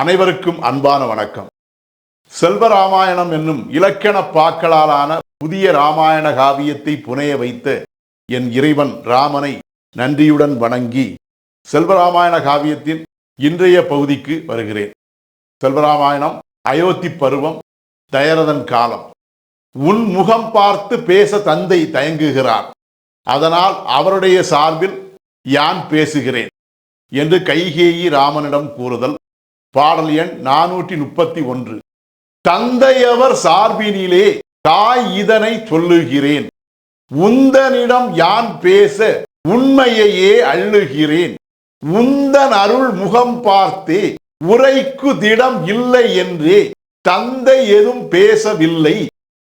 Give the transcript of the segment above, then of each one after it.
அனைவருக்கும் அன்பான வணக்கம். செல்வராமாயணம் என்னும் இலக்கண பாக்களாலான புதிய ராமாயண காவியத்தை புனைய வைத்த என் இறைவன் ராமனை நன்றியுடன் வணங்கி செல்வராமாயண காவியத்தின் இன்றைய பகுதிக்கு வருகிறேன். செல்வராமாயணம் அயோத்தி பருவம் தயரதன் காலம். உன் முகம் பார்த்து பேச தந்தை தயங்குகிறார். அதனால் அவருடைய சார்பில் யான் பேசுகிறேன் என்று கைகேயி ராமனிடம் கூறுதல் பாடல் எண் நானூற்றி முப்பத்தி ஒன்று தந்தையவர் சார்பினிலே தாய் இதனை சொல்லுகிறேன். உந்தனிடம் யான் பேச உண்மையையே அள்ளுகிறேன். உந்தன் அருள் முகம் பார்த்தே உரைக்கு திடம் இல்லை என்றே தந்தை எதும் பேசவில்லை.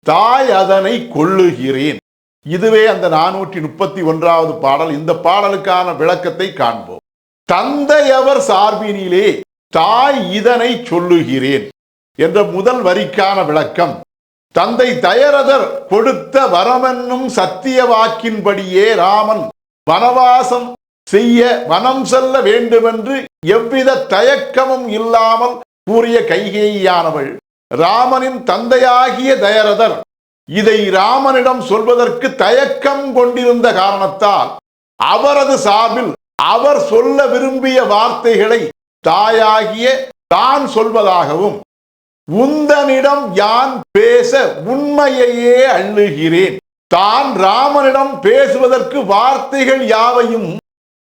தாய் அதனை கொள்ளுகிறேன். இதுவே அந்த நானூற்றி முப்பத்தி ஒன்றாவது பாடல். இந்த பாடலுக்கான விளக்கத்தை காண்போம். தந்தையவர் சார்பினிலே தாய் இதனை சொல்லுகிறேன் என்ற முதல் வரிக்கான விளக்கம். தந்தை தயரதர் கொடுத்த வரமென்னும் சத்திய வாக்கின்படியே ராமன் வனவாசம் செய்ய வனம் செல்ல வேண்டுமென்று எவ்வித தயக்கமும் இல்லாமல் கூறிய கைகேயானவள் ராமனின் தந்தையாகிய தயரதர் இதை ராமனிடம் சொல்வதற்கு தயக்கம் கொண்டிருந்த காரணத்தால் அவரது சார்பில் அவர் சொல்ல விரும்பிய வார்த்தைகளை தாயாகிய தான் சொல்வதாகவும் உந்தனிடம் யான் பேச உண்மையையே அள்ளுகிறேன். தான் ராமனிடம் பேசுவதற்கு வார்த்தைகள் யாவையும்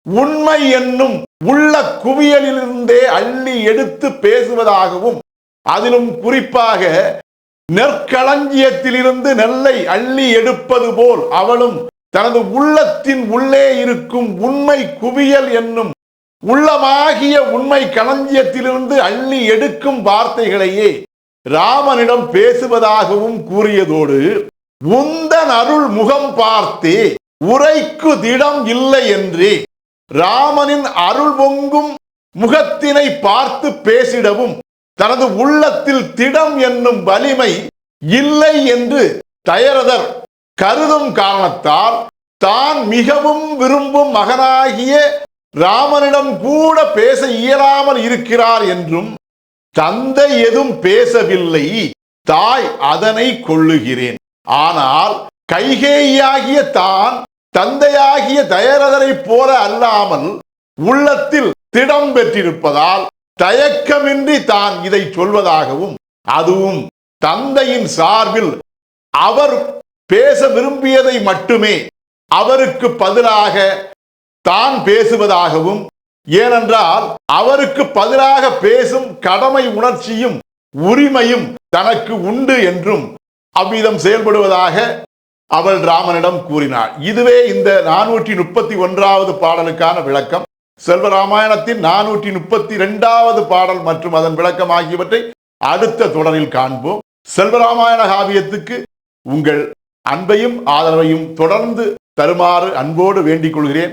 உண்மை என்னும் உள்ள குவியலிலிருந்தே அள்ளி எடுத்து பேசுவதாகவும் அதிலும் குறிப்பாக நெற்களஞ்சியத்திலிருந்து நெல்லை அள்ளி எடுப்பது போல் அவளும் தனது உள்ளத்தின் உள்ளே இருக்கும் உண்மை குவியல் என்னும் உள்ளமாகிய உண்மை களஞ்சியத்திலிருந்து அள்ளி எடுக்கும் வார்த்தைகளையே ராமனிடம் பேசுவதாகவும் கூறியதோடு உந்தன் அருள் முகம் பார்த்தே உரைக்கு திடம் இல்லை என்றே ராமனின் அருள் பொங்கும் முகத்தினை பார்த்து பேசிடவும் தனது உள்ளத்தில் திடம் என்னும் வலிமை இல்லை என்று தயரதர் கருதும் காரணத்தால் தான் மிகவும் விரும்பும் மகனாகிய ராமனிடம் கூட பேச இயலாமல் இருக்கிறார் என்றும் தந்தை எதுவும் பேசவில்லை தாய் அதனை கொள்ளுகிறேன். ஆனால் கைகேயாகிய தான் தந்தையாகிய தயரதரைப் போல அல்லாமல் உள்ளத்தில் திடம் பெற்றிருப்பதால் தயக்கமின்றி தான் இதை சொல்வதாகவும் அதுவும் தந்தையின் சார்பில் அவர் பேச விரும்பியதை மட்டுமே அவருக்கு பதிலாக தான் பேசுவதாகவும் ஏனென்றால் அவருக்கு பதிலாக பேசும் கடமை உணர்ச்சியும் உரிமையும் தனக்கு உண்டு என்றும் அவ்விதம் செயல்படுவதாக அவள் ராமனிடம் கூறினாள். இதுவே இந்த நானூற்றி முப்பத்தி ஒன்றாவது பாடலுக்கான விளக்கம். செல்வராமாயணத்தின் நானூற்றி முப்பத்தி இரண்டாவது பாடல் மற்றும் அதன் விளக்கம் ஆகியவற்றை அடுத்த தொடரில் காண்போம். செல்வராமாயண காவியத்துக்கு உங்கள் அன்பையும் ஆதரவையும் தொடர்ந்து தருமாறு அன்போடு வேண்டிக் கொள்கிறேன்.